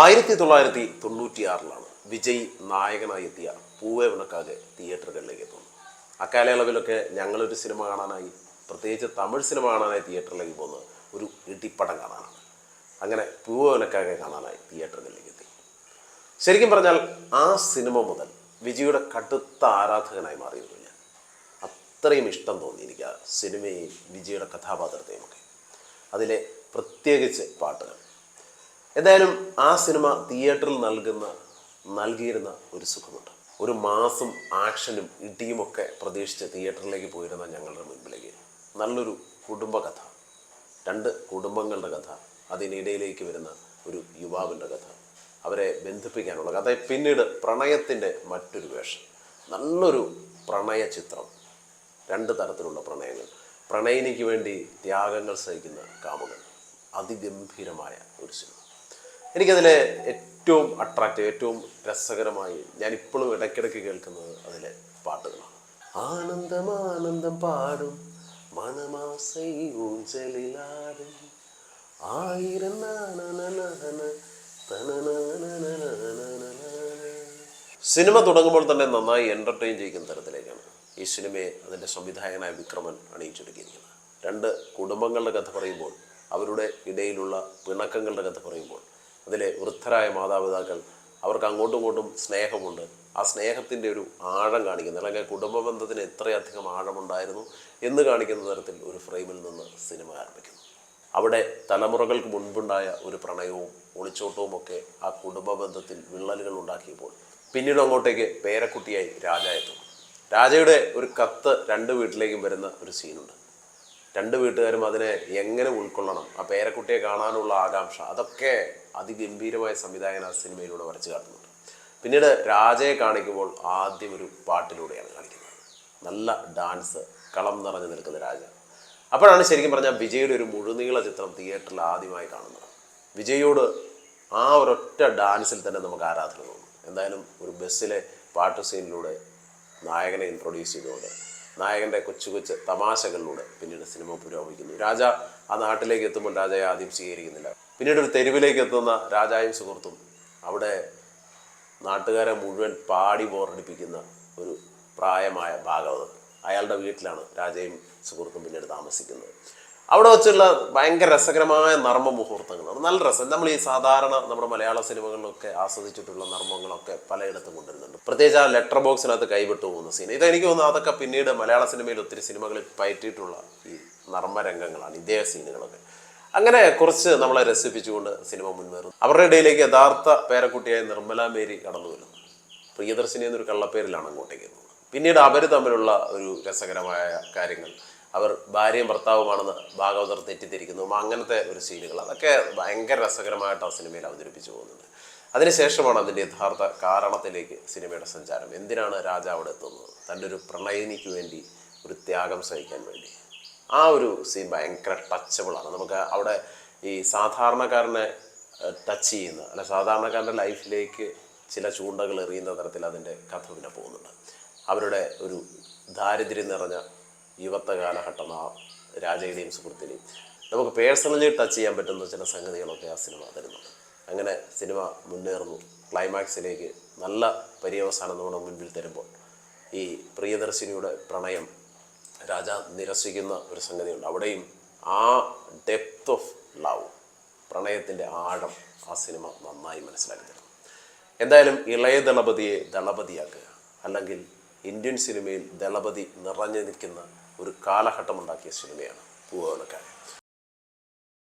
ആയിരത്തി തൊള്ളായിരത്തി തൊണ്ണൂറ്റിയാറിലാണ് വിജയ് നായകനായി എത്തിയ പൂവേ ഉണക്കാകെ തിയേറ്ററുകളിലേക്ക് എത്തുന്നു അക്കാലയളവിലൊക്കെ ഞങ്ങളൊരു സിനിമ കാണാനായി പ്രത്യേകിച്ച് തമിഴ് സിനിമ കാണാനായി തിയേറ്ററിലേക്ക് പോകുന്നത് ഒരു ഇടിപ്പടം കാണാനാണ്. അങ്ങനെ പൂവേ ഉണക്കാകെ കാണാനായി തിയേറ്ററുകളിലേക്ക് എത്തി. ശരിക്കും പറഞ്ഞാൽ ആ സിനിമ മുതൽ വിജയുടെ കടുത്ത ആരാധകനായി മാറിയിരുന്നു ഞാൻ. അത്രയും ഇഷ്ടം തോന്നി എനിക്ക് ആ സിനിമയെയും വിജയുടെ കഥാപാത്രത്തെയും ഒക്കെ അതിലെ പ്രത്യേകിച്ച് പാട്ടുകൾ. എന്തായാലും ആ സിനിമ തിയേറ്ററിൽ നൽകുന്ന നൽകിയിരുന്ന ഒരു സുഖമുണ്ട്. ഒരു മാസം ആക്ഷനും ഇടിയുമൊക്കെ പ്രതീക്ഷിച്ച് തിയേറ്ററിലേക്ക് പോയിരുന്ന ഞങ്ങളുടെ മുൻപിലേക്ക്. നല്ലൊരു കുടുംബകഥ. രണ്ട് കുടുംബങ്ങളുടെ കഥ. അതിനിടയിലേക്ക് വരുന്ന ഒരു യുവാവിന്റെ കഥ. അവരെ ബന്ധിപ്പിക്കാനുള്ള കഥ. പിന്നീട് പ്രണയത്തിന്റെ മറ്റൊരു വേഷം. നല്ലൊരു പ്രണയ ചിത്രം. രണ്ട് തരത്തിലുള്ള പ്രണയങ്ങൾ. പ്രണയിനിക്ക് വേണ്ടി ത്യാഗങ്ങൾ സഹിക്കുന്ന കാമുകൻ. അതിഗംഭീരമായ ഒരു സിനിമ. എനിക്കതിൽ ഏറ്റവും അട്രാക്റ്റീവ് ഏറ്റവും രസകരമായി ഞാൻ ഇപ്പോഴും ഇടയ്ക്കിടയ്ക്ക് കേൾക്കുന്നത് അതിലെ പാട്ടുകളാണ് ആനന്ദം ആനന്ദം പാടും മണമാസൈ ഊഞ്ചലിലാടും ആയിരം സിനിമ തുടങ്ങുമ്പോൾ തന്നെ നന്നായി എന്റർടൈൻ ചെയ്യുന്ന തരത്തിലേക്കാണ് ഈ സിനിമയെ അതിന്റെ സംവിധായകനായ വിക്രമൻ അണിയിച്ചൊരുക്കിയിരിക്കുന്നത് രണ്ട് കുടുംബങ്ങളുടെ കഥ പറയുമ്പോൾ അവരുടെ ഇടയിലുള്ള പിണക്കങ്ങളുടെ കഥ പറയുമ്പോൾ അതിലെ വൃദ്ധരായ മാതാപിതാക്കൾ അവർക്ക് അങ്ങോട്ടും ഇങ്ങോട്ടും സ്നേഹമുണ്ട്. ആ സ്നേഹത്തിന്റെ ഒരു ആഴം കാണിക്കുന്നു. അല്ലെങ്കിൽ കുടുംബ ബന്ധത്തിന് എത്രയധികം ആഴമുണ്ടായിരുന്നു എന്ന് കാണിക്കുന്ന തരത്തിൽ ഒരു ഫ്രെയിമിൽ നിന്ന് സിനിമ ആരംഭിക്കുന്നു. അവിടെ തലമുറകൾക്ക് മുൻപുണ്ടായ ഒരു പ്രണയവും ഒളിച്ചോട്ടവും ഒക്കെ ആ കുടുംബ ബന്ധത്തിൽ വിള്ളലുകൾ ഉണ്ടാക്കിയപ്പോൾ പിന്നീട് അങ്ങോട്ടേക്ക് പേരക്കുട്ടിയായി രാജ എത്തും രാജയുടെ ഒരു കത്ത് രണ്ട് വീട്ടിലേക്കും വരുന്ന ഒരു സീനുണ്ട് രണ്ട് വീട്ടുകാരും അതിനെ എങ്ങനെ ഉൾക്കൊള്ളണം? ആ പേരക്കുട്ടിയെ കാണാനുള്ള ആകാംക്ഷ അതൊക്കെ അതിഗംഭീരമായ സംവിധായകൻ ആ സിനിമയിലൂടെ വരച്ചു കാട്ടുന്നുണ്ട്. പിന്നീട് രാജയെ കാണിക്കുമ്പോൾ ആദ്യം ഒരു പാട്ടിലൂടെയാണ് കാണിക്കുന്നത്. നല്ല ഡാൻസ് കളം നിറഞ്ഞു നിൽക്കുന്ന രാജ. അപ്പോഴാണ് ശരിക്കും പറഞ്ഞാൽ വിജയുടെ ഒരു മുഴുനീള ചിത്രം തിയേറ്ററിൽ ആദ്യമായി കാണുന്നത്. വിജയോട് ആ ഒരൊറ്റ ഡാൻസിൽ തന്നെ നമുക്ക് ആരാധന തോന്നും. എന്തായാലും ഒരു ബസ്സിലെ പാട്ട് സീനിലൂടെ നായകനെ ഇൻട്രൊഡ്യൂസ് ചെയ്തുകൊണ്ട് നായകന്റെ കൊച്ചു കൊച്ചു തമാശകളിലൂടെ പിന്നീട് സിനിമ പുരോഗമിക്കുന്നു. രാജ ആ നാട്ടിലേക്ക് എത്തുമ്പോൾ രാജയെ ആദ്യം സ്വീകരിക്കുന്നില്ല. പിന്നീട് ഒരു തെരുവിലേക്ക് എത്തുന്ന രാജായും സുഹൃത്തും അവിടെ നാട്ടുകാരെ മുഴുവൻ പാടി ബോറടിപ്പിക്കുന്ന ഒരു പ്രായമായ ഭാഗവതം. അയാളുടെ വീട്ടിലാണ് രാജയും സുഹൃത്തും പിന്നീട് താമസിക്കുന്നത്. അവിടെ വെച്ചുള്ള ഭയങ്കര രസകരമായ നർമ്മ മുഹൂർത്തങ്ങളാണ് നല്ല രസം. നമ്മൾ ഈ സാധാരണ നമ്മുടെ മലയാള സിനിമകളിലൊക്കെ ആസ്വദിച്ചിട്ടുള്ള നർമ്മങ്ങളൊക്കെ പലയിടത്തും കൊണ്ടുവരുന്നുണ്ട്. പ്രത്യേകിച്ച് ആ ലെറ്റർ ബോക്സിനകത്ത് കൈവിട്ടു പോകുന്ന സീൻ ഇത് എനിക്ക് തോന്നുന്നു അതൊക്കെ പിന്നീട് മലയാള സിനിമയിൽ ഒത്തിരി സിനിമകളിൽ പയറ്റിയിട്ടുള്ള ഈ നർമ്മ രംഗങ്ങളാണ് ഇതേ സീനുകളൊക്കെ അങ്ങനെ കുറച്ച് നമ്മളെ രസിപ്പിച്ചുകൊണ്ട് സിനിമ മുന്നേറും അവരുടെ ഇടയിലേക്ക് യഥാർത്ഥ പേരക്കുട്ടിയായ നിർമ്മല മേരി കടന്നു വരുന്നു പ്രിയദർശിനി എന്നൊരു കള്ളപ്പേരിലാണ് അങ്ങോട്ടേക്ക് പിന്നീട് അവർ തമ്മിലുള്ള ഒരു രസകരമായ കാര്യങ്ങൾ അവർ ഭാര്യയും ഭർത്താവുമാണെന്ന് ഭാഗവതർ തെറ്റിദ്ധരിക്കുന്നു. അങ്ങനത്തെ ഒരു സീനുകൾ. അതൊക്കെ ഭയങ്കര രസകരമായിട്ട് ആ സിനിമയിൽ അവതരിപ്പിച്ചു പോകുന്നത്. അതിനുശേഷമാണ് അതിന്റെ യഥാർത്ഥ കാരണത്തിലേക്ക് സിനിമയുടെ സഞ്ചാരം. എന്തിനാണ് രാജാവ് എത്തുന്നത്? തന്റെ ഒരു പ്രണയിനിക്ക് വേണ്ടി ഒരു ത്യാഗം സഹിക്കാൻ വേണ്ടി. ആ ഒരു സീൻ ഭയങ്കര ടച്ചബിളാണ്. നമുക്ക് അവിടെ ഈ സാധാരണക്കാരനെ ടച്ച് ചെയ്യുന്ന അല്ല സാധാരണക്കാരന്റെ ലൈഫിലേക്ക് ചില ചൂണ്ടകൾ എറിയുന്ന തരത്തിൽ അതിന്റെ കഥ പിന്നെ പോകുന്നുണ്ട്. അവരുടെ ഒരു ദാരിദ്ര്യം നിറഞ്ഞ യുവത്വ കാലഘട്ടം ആ രാജയുടെയും സുഹൃത്തിനെയും. നമുക്ക് പേഴ്സണലി ടച്ച് ചെയ്യാൻ പറ്റുന്ന ചില സംഗതികളൊക്കെ ആ സിനിമ തരുന്നുണ്ട് അങ്ങനെ സിനിമ മുന്നേറുന്നു. ക്ലൈമാക്സിലേക്ക് നല്ല പര്യവസാനം നമ്മുടെ മുൻപിൽ തരുമ്പോൾ ഈ പ്രിയദർശിനിയുടെ പ്രണയം രാജ നിരസിക്കുന്ന ഒരു സംഗതിയുണ്ട്. അവിടെയും ആ ഡെപ്ത് ഓഫ് ലവ് പ്രണയത്തിന്റെ ആഴം ആ സിനിമ നന്നായി മനസ്സിലാക്കി തരുന്നു. എന്തായാലും ഇളയ ദളപതിയെ ദളപതിയാക്കുക അല്ലെങ്കിൽ ഇന്ത്യൻ സിനിമയിൽ ദളപതി നിറഞ്ഞു നിൽക്കുന്ന ഒരു കാലഘട്ടമുണ്ടാക്കിയ സിനിമയാണ് പൂവനക്കാരൻ